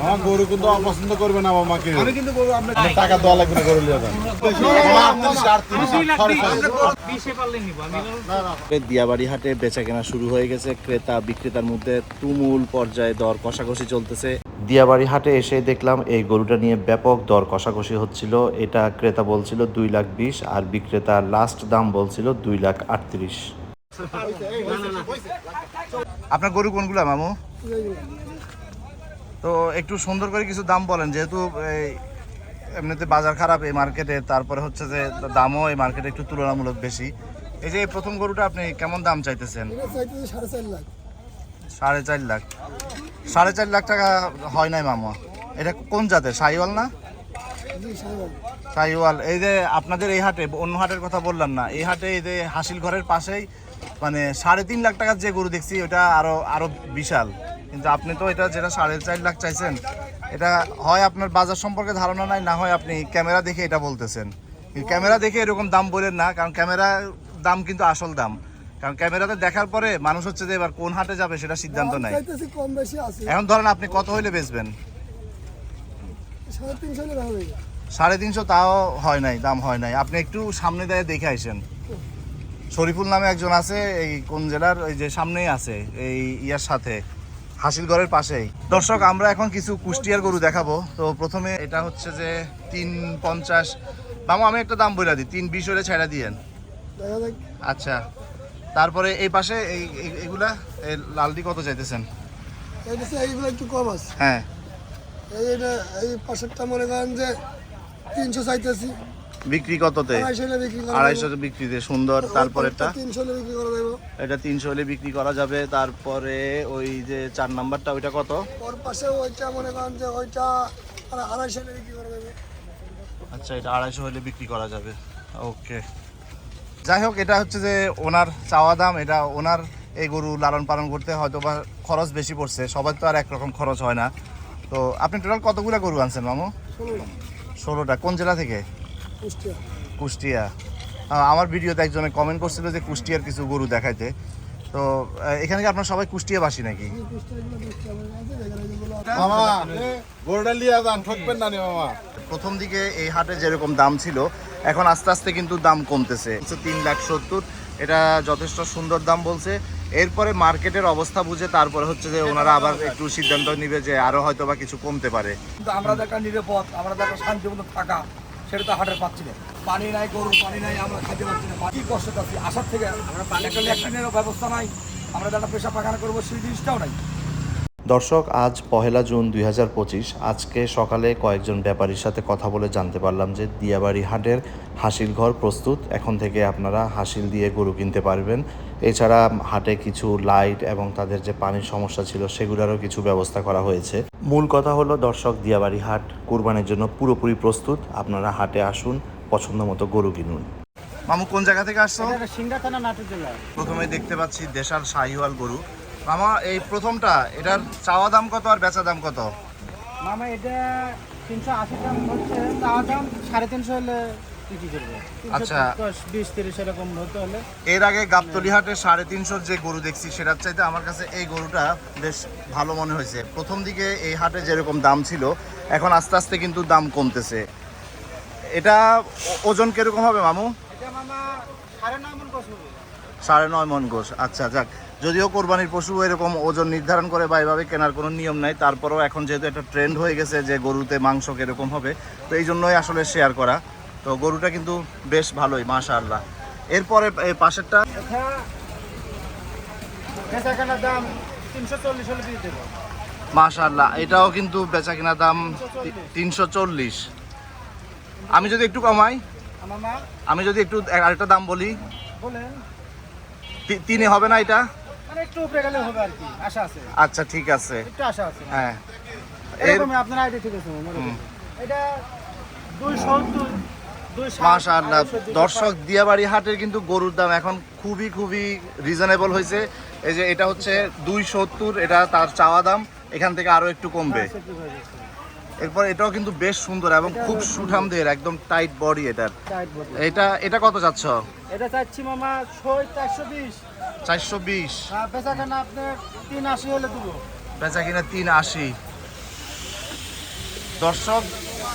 আমার গরু কিন্তু অপছন্দ করবে না মামাকে আমি কিন্তু গরু আপনার আপনার টাকা দেওয়া লাগবে না গরু লিয়ে যান। দিয়াবাড়ি হাটে বেচা কেনা শুরু হয়ে গেছে ক্রেতা বিক্রেতার মধ্যে তুমুল পর্যায়ে দর কষাকষি চলতেছে। দিয়াবাড়ি হাটে এসে দেখলাম এই গরুটা নিয়ে ব্যাপক দর কষাকষি হচ্ছিল। এটা ক্রেতা বলছিল দুই লাখ বিশ আর বিক্রেতা লাস্ট দাম বলছিল দুই লাখ আটত্রিশ। আপনার গরু কোনগুলা মামু? তো একটু সুন্দর করে কিছু দাম বলেন যেহেতু এই এমনিতে বাজার খারাপ এই মার্কেটে তারপরে হচ্ছে যে দামও এই মার্কেটে একটু তুলনামূলক বেশি। এই যে প্রথম গরুটা আপনি কেমন দাম চাইতেছেন? সাড়ে চার লাখ। সাড়ে চার লাখ। টাকা হয় নাই মামা। এটা কোন জাতের? সাইওয়াল না? সাইওয়াল। এই যে আপনাদের এই হাটে অন্য হাটের কথা বললাম না এই হাটে এই যে হাসিল ঘরের পাশেই মানে সাড়ে তিন লাখ টাকার যে গরু দেখছি ওটা আরও আরও বিশাল। কিন্তু আপনি তো এটা যেটা সাড়ে চার লাখ চাইছেন এটা হয় আপনার বাজার সম্পর্কে ধারণা নাই না হয় আপনি ক্যামেরা দেখে এটা বলতেছেন। ক্যামেরা দেখে এরকম দাম বলেন না কারণ ক্যামেরা দাম কিন্তু আসল দাম। কারণ ক্যামেরাতে দেখার পরে মানুষ হচ্ছে যে এবার কোন হাটে যাবে সেটা সিদ্ধান্ত আছে। এখন ধরেন আপনি কত হইলে বেচবেন? সাড়ে তিনশো তাও হয় নাই দাম হয় নাই। আপনি একটু সামনে দিয়ে দেখে আসেন। শরীফুল নামে একজন আছে এই কোন জেলার ওই যে সামনেই আছে এই ইয়ার সাথে। হাসিলগড়ের পাশেই। দর্শক আমরা এখন কিছু কুষ্টিয়ার গরু দেখাবো। তো প্রথমে এটা হচ্ছে যে তিন পঞ্চাশ। মামু আমি একটা দাম বলে দিই তিন বিশ হলে ছেড়া দিয়েন। আচ্ছা তারপরে এই পাশে এই এগুলা এই লালদি কত চাইতেছেন? এইগুলো একটু কম আছে। হ্যাঁ। এই পাশেরটা মনে করেন যে তিনশো চাইতেছি। বিক্রি কততে? আড়াইশো বিক্রিতে সুন্দর। তারপরেরটা এটা তিনশো হলে বিক্রি করা যাবে। তারপরে ওই যে চার নাম্বারটা ওইটা কত? ওর পাশে ওইটা মনে করেন যে ওইটা আড়াইশো হলে বিক্রি করা যাবে। আচ্ছা এটা আড়াইশো হলে বিক্রি করা যাবে। ওকে। যাই হোক এটা হচ্ছে যে ওনার চাওয়া দাম। এটা ওনার এই গরু লালন পালন করতে হয়তো বা খরচ বেশি পড়ছে। সবার তো আর একরকম খরচ হয় না। তো আপনি টোটাল কতগুলো গরু আনছেন মামু? ষোলোটা। কোন জেলা থেকে? কুষ্টিয়া। কুষ্টিয়া। আমার ভিডিওতে একজনে কমেন্ট করছিল যে কুষ্টিয়ার কিছু গরু দেখাইতে। তো এখানে কি আপনার সবাই কুষ্টিয়াবাসী নাকি? প্রথম দিকে এই হাটে যেরকম দাম ছিল এখন আস্তে আস্তে কিন্তু দাম কমতেছে। তিন লাখ সত্তর এটা যথেষ্ট সুন্দর দাম বলছে। এরপরে মার্কেটের অবস্থা বুঝে তারপরে হচ্ছে যে ওনারা আবার একটু সিদ্ধান্ত নিবে যে আরও হয়তো বা কিছু কমতে পারে। কিন্তু আমরা দেখা নিরাপদ আমরা দেখা শান্তিপূর্ণ থাকা। সেটা তো হাটের পাচ্ছি না পানি নাই গরু পানি নাই, আমরা খাইতে পারছি না। কি কষ্ট পাচ্ছি আসার থেকে আমরা পানি একটা ল্যাট্রিনেরও ব্যবস্থা নাই। আমরা যারা পেশা পাখানা করব, সেই জিনিসটাও নাই। দর্শক, আজ পহেলা জুন দুই হাজার পঁচিশ। আজকে সকালে কয়েকজন ব্যাপারীর সাথে কথা বলে জানতে পারলাম যে দিয়াবাড়ি হাটের হাসিল ঘর প্রস্তুত। এখন থেকে আপনারা হাসিল দিয়ে গরু কিনতে পারবেন। এছাড়া হাটে কিছু লাইট এবং তাদের যে পানির সমস্যা ছিল সেগুলোরও কিছু ব্যবস্থা করা হয়েছে। মূল কথা হলো দর্শক দিয়াবাড়ি হাট কুরবানির জন্য পুরোপুরি প্রস্তুত। আপনারা হাটে আসুন পছন্দ মতো গরু কিনুন। মামু কোন জায়গা থেকে আসছো? সিংড়া থানা নাটোর জেলা। প্রথমে দেখতে পাচ্ছি দেশাল শাহিওয়াল গরু। মামা এই প্রথমটা এটার চাওয়া দাম কত আর বেচা দাম কত? মামা এটা তিনশো আশি দাম হচ্ছে। চাওয়া দাম সাড়ে তিনশো হলে আচ্ছা। এর আগে গাবতলি হাটে সাড়ে তিনশোর যে গরু দেখছি সেটার চাইতে আমার কাছে এই গরুটা বেশ ভালো মনে হয়েছে। প্রথম দিকে এই হাটে যেরকম দাম ছিল এখন আস্তে আস্তে কিন্তু দাম কমতেছে। এটা ওজন কীরকম হবে মামু? সাড়ে নয় মন গোস আচ্ছা যাক। যদিও কোরবানির পশু এরকম ওজন নির্ধারণ করে বা এভাবে কেনার কোনো নিয়ম নাই তারপরেও এখন যেহেতু একটা ট্রেন্ড হয়ে গেছে যে গরুতে মাংস কীরকম হবে তো এই জন্যই আসলে শেয়ার করা। তো গরুটা কিন্তু বেশ ভালোই মাশা আল্লাহ এরপরে পাশেরটা? মাশাআল্লাহ এটাও কিন্তু বেচা কিনা দাম তিনশো চল্লিশ। আমি যদি একটু কমাই? আমি যদি একটু আরেকটা দাম বলি? তিনে হবে না এটা? মানে আচ্ছা ঠিক আছে। হ্যাঁ। আপনার আইডিয়া ঠিক আছে। এটা দুই সত্তর মাশাআল্লাহ। দর্শক দিয়াবাড়ি হাটের কিন্তু গরুর দাম এখন খুবই খুবই রিজনেবল হয়েছে। এই যে এটা হচ্ছে দুই সত্তর এটা তার চাওয়া দাম এখান থেকে আরও একটু কমবে। হয়ে। এরপর এটাও কিন্তু বেশ সুন্দর এবং খুব সুঠাম দেহের একদম টাইট বডি এটার। এটা এটা কত যাচ্ছ এটা চাচ্ছি মামা ছয় চারশো বিশ। চারশো বিশ। বেচাকেনা আপনার তিন আশি হলে দেবো। বেচা কিনা তিন আশি। দর্শক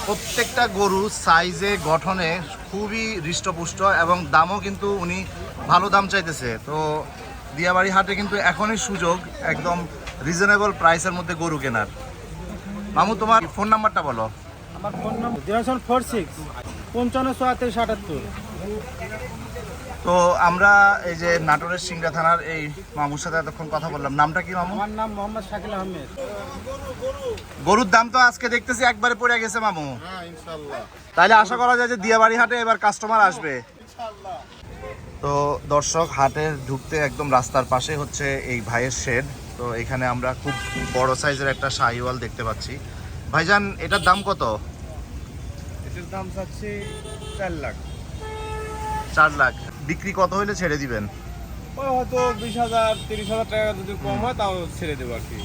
প্রত্যেকটা গরু সাইজে গঠনে খুবই হৃষ্টপুষ্ট এবং দামও কিন্তু উনি ভালো দাম চাইতেছে। তো দিয়াবাড়ি হাটে কিন্তু এখনই সুযোগ একদম রিজনেবল প্রাইসের মধ্যে গরু কেনার। মামু, তোমার ফোন নাম্বারটা বলো। আমার ফোন নাম্বার ফোর সিক্স পঞ্চান্ন চুয়াত্তর আটাত্তর তো আমরা এই যে নাটোরের সিংড়া থানার এই মামুর সাথে এতক্ষণ কথা বললাম। নামটা কি মামু? আমার নাম মোহাম্মদ শাকিল আহমেদ। গরুর দাম তো আজকে দেখতেছি একবারে পড়ে গেছে মামু। হ্যাঁ তাহলে আশা করা যায় যে দিয়াবাড়ি হাটে এবার কাস্টমার আসবে। তো দর্শক হাটে ঢুকতে একদম রাস্তার পাশে হচ্ছে এই ভাইয়ের শেড তো এখানে আমরা খুব বড় সাইজের একটা শাহিওয়াল দেখতে পাচ্ছি। ভাইজান এটার দাম কত? এটার দাম চাচ্ছি চার লাখ। চার লাখ। বিক্রি কত হইলে ছেড়ে দিবেন? ওই হয়তো বিশ হাজার তিরিশ হাজার টাকা যদি কম হয় তাও ছেড়ে দেবো আর কি।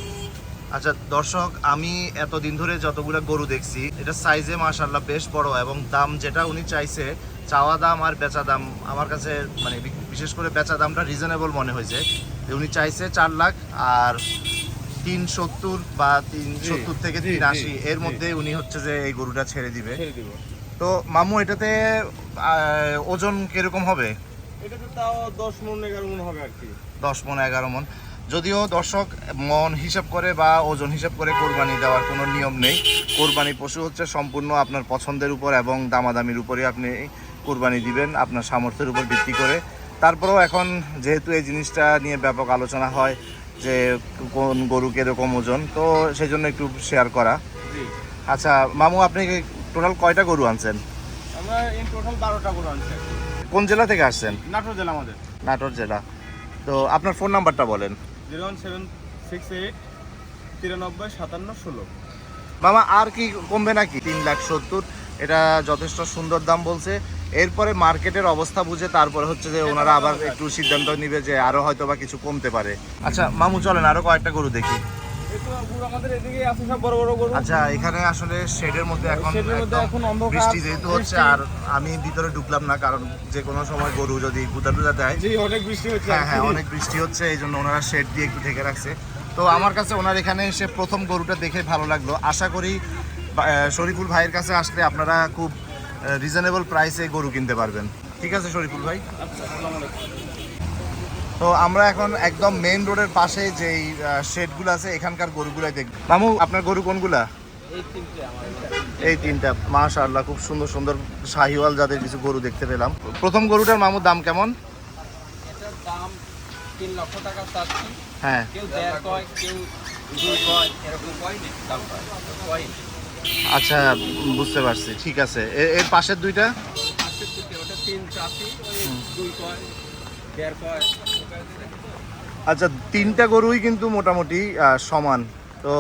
আচ্ছা দর্শক আমি এতদিন ধরে যতগুলো গরু দেখছি এটা সাইজে মাশাল্লাহ বেশ বড় এবং দাম যেটা উনি চাইছে চাওয়া দাম আর বেচা দাম আমার কাছে মানে বিশেষ করে বেচা দামটা রিজনেবল মনে হয়েছে। উনি চাইছে চার লাখ আর তিন সত্তর বা তিন সত্তর থেকে তিন আশি এর। মধ্যে উনি হচ্ছে যে এই গরুটা ছেড়ে দিবে। তো মামু এটাতে ওজন কীরকম হবে? এটা তো তাও দশ মন এগারো মন হবে আর কি। দশ মন এগারো মন। যদিও দর্শক মন হিসাব করে বা ওজন হিসাব করে কোরবানি দেওয়ার কোনো নিয়ম নেই। কোরবানি পশু হচ্ছে সম্পূর্ণ আপনার পছন্দের উপর এবং দামাদামির উপরে আপনি কোরবানি দিবেন আপনার সামর্থ্যের উপর ভিত্তি করে। তারপরেও এখন যেহেতু এই জিনিসটা নিয়ে ব্যাপক আলোচনা হয় যে কোন গরু কীরকম ওজন তো সেই জন্য একটু শেয়ার করা। আচ্ছা মামু আপনি টোটাল কয়টা গরু আনছেন? আমরা ইন টোটাল বারোটা করে আনছি। কোন জেলা থেকে আসছেন? নাটোর জেলা আমাদের। নাটোর জেলা। তো আপনার ফোন নাম্বারটা বলেন। Zero one seven six eight তিরানব্বই সাতান্ন ষোলো। মামা আর কি কমবে নাকি? তিন লাখ সত্তর। এটা যথেষ্ট সুন্দর দাম বলছে। এরপরে মার্কেটের অবস্থা বুঝে তারপরে হচ্ছে যে ওনারা আবার একটু সিদ্ধান্ত নিবে যে আরও হয়তো বা কিছু কমতে পারে। আচ্ছা মামু চলেন আরও কয়েকটা গরু দেখি। আচ্ছা এখানে আসলে শেডের মধ্যে এখন বৃষ্টি যেহেতু হচ্ছে আর আমি ভিতরে ঢুকলাম না কারণ যে কোনো সময় গরু যদি গুদা টুদা দেয়। অনেক বৃষ্টি হচ্ছে হ্যাঁ হ্যাঁ অনেক বৃষ্টি হচ্ছে এই জন্য ওনারা শেড দিয়ে একটু ঢেকে রাখছে। তো আমার কাছে ওনার এখানে এসে প্রথম গরুটা দেখে ভালো লাগল। আশা করি শরীফুল ভাইয়ের কাছে আসলে আপনারা খুব রিজনেবল প্রাইসে গরু কিনতে পারবেন। ঠিক আছে শরীফুল ভাই? তো আমরা এখন একদম মেইন রোডের পাশে যেই শেডগুলো আছে এখানকার গরুগুলাই দেখব। মামু আপনার গরু কোনগুলা? এই তিনটা মাশাআল্লাহ খুব সুন্দর সুন্দর শাহিওয়াল যাদের কিছু গরু দেখতে পেলাম। প্রথম গরুটার মামুর দাম কেমন? হ্যাঁ। আচ্ছা বুঝতে পারছি ঠিক আছে। এর পাশের দুইটা? পাঁচশো থেকে ওটা তিন চাষি দুই কয় দেড় কয়। আচ্ছা তিনটা গরুই কিন্তু মোটামুটি সমান। তো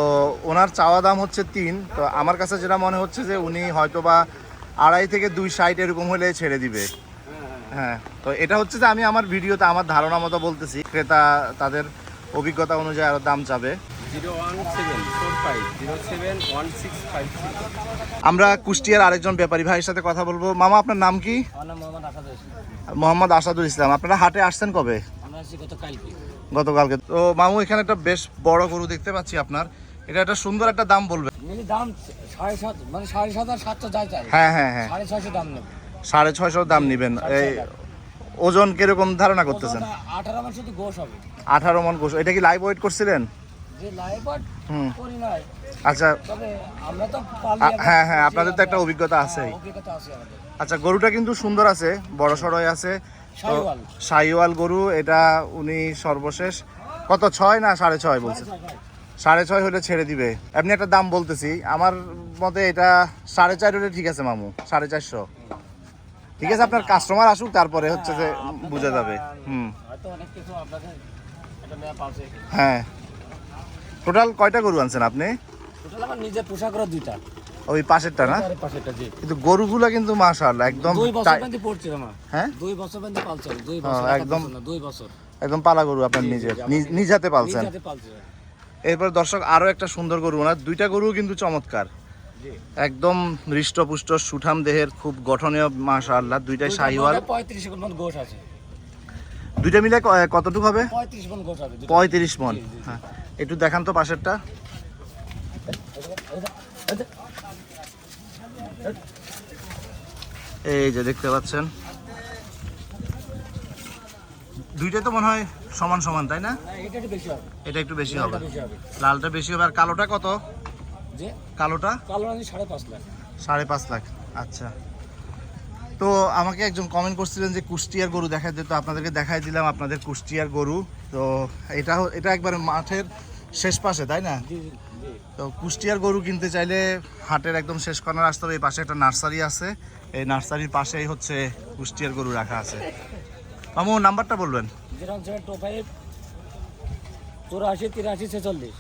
ওনার চাওয়া দাম হচ্ছে তিন। তো আমার কাছে যেটা মনে হচ্ছে যে উনি হয়তো বা আড়াই থেকে দুই সাইড এরকম হলে ছেড়ে দিবে। হ্যাঁ তো এটা হচ্ছে যে আমি আমার ভিডিওতে আমার ধারণা মতো বলতেছি ক্রেতা তাদের অভিজ্ঞতা অনুযায়ী আরও দাম চাবে। আমরা কুষ্টিয়ার আরেকজন ব্যাপারী ভাইয়ের সাথে কথা বলব। মামা আপনার নাম কি? মোহাম্মদ আসাদুল ইসলাম। আপনারা হাটে আসছেন কবে? গতকালকে। তো মামু এখানে একটা বেশ বড় গরু দেখতে পাচ্ছি আপনার। এটা একটা সুন্দর একটা দাম বলবে। দাম সাড়ে সাত মানে সাড়ে সাত আর সাতশো যাই চাই হ্যাঁ হ্যাঁ হ্যাঁ। সাড়ে ছয়শো দাম সাড়ে ছয়শো দাম নিবেন। এই ওজন কীরকম ধারণা করতেছেন? আঠারো মাস শুধু গোস হবে। আঠারো মন এটা কি লাইভ ওয়েট করছিলেন? আচ্ছা। হ্যাঁ হ্যাঁ আপনাদের তো একটা অভিজ্ঞতা আছেই। আছে আচ্ছা গরুটা কিন্তু সুন্দর আছে বড় সড়ই আছে। শাহিওয়াল গরু এটা উনি সর্বশেষ। কত ছয় না সাড়ে ছয় বলছে? সাড়ে ছয় হলে ছেড়ে দিবে। এমনি একটা দাম বলতেছি। আমার মতে এটা সাড়ে চার হলে ঠিক আছে মামু। সাড়ে চারশো। ঠিক আছে আপনার কাস্টমার আসুক তারপরে হচ্ছে যে বুঝে যাবে। হুম। হ্যাঁ। টোটাল কয়টা গরু আনছেন আপনি? টোটাল আমার নিজের পোশাক দুইটা। ওই পাশেরটা না? পাশেরটা জি। কিন্তু গরুগুলা কিন্তু মাশাআল্লাহ একদম দুই বছর পর্যন্ত পড়ছিল আমার হ্যাঁ? দুই বছর পর্যন্ত পালছে দুই বছর একদম। দুই বছর। একদম পালা গরু আপনার নিজের। নিজ- হাতে পালছেন। এরপর দর্শক আরও একটা সুন্দর গরু ওনার দুইটা গরু কিন্তু চমৎকার। একদম হৃষ্টপুষ্ট সুঠাম দেহের খুব গঠনীয় মাশাআল্লাহ দুইটাই শাহিওয়াল পঁয়ত্রিশ মন গোশ আছে। দুইটা মিলে কতটুকু হবে? পঁয়ত্রিশ মন গোশ দুটো। পঁয়ত্রিশ মন। জি, জি। হ্যাঁ। একটু দেখান তো পাশেরটা। এই যে দেখতে পাচ্ছেন। দুইটাই তো মনে হয় সমান সমান তাই না? এটা একটু বেশি হবে। লালটা বেশি হবে। আর কালোটা কত? কালোটা? কালো সাড়ে পাঁচ লাখ। আচ্ছা। তো আমাকে একজন কমেন্ট করছিলেন যে কুষ্টিয়ার গরু দেখাই দিতে আপনাদেরকে দেখাই দিলাম আপনাদের কুষ্টিয়ার গরু। তো এটা এটা একবারে মাঠের শেষ পাশে তাই না? তো কুষ্টিয়ার গরু কিনতে চাইলে হাটের একদম শেষ কর্নার আসতে হবে, এই পাশে একটা নার্সারি আছে। এই নার্সারির পাশেই হচ্ছে কুষ্টিয়ার গরু রাখা আছে। মামু, নাম্বারটা বলবেন? জিরো সেভেন টু ফাইভ তিরাশি ছেচল্লিশ।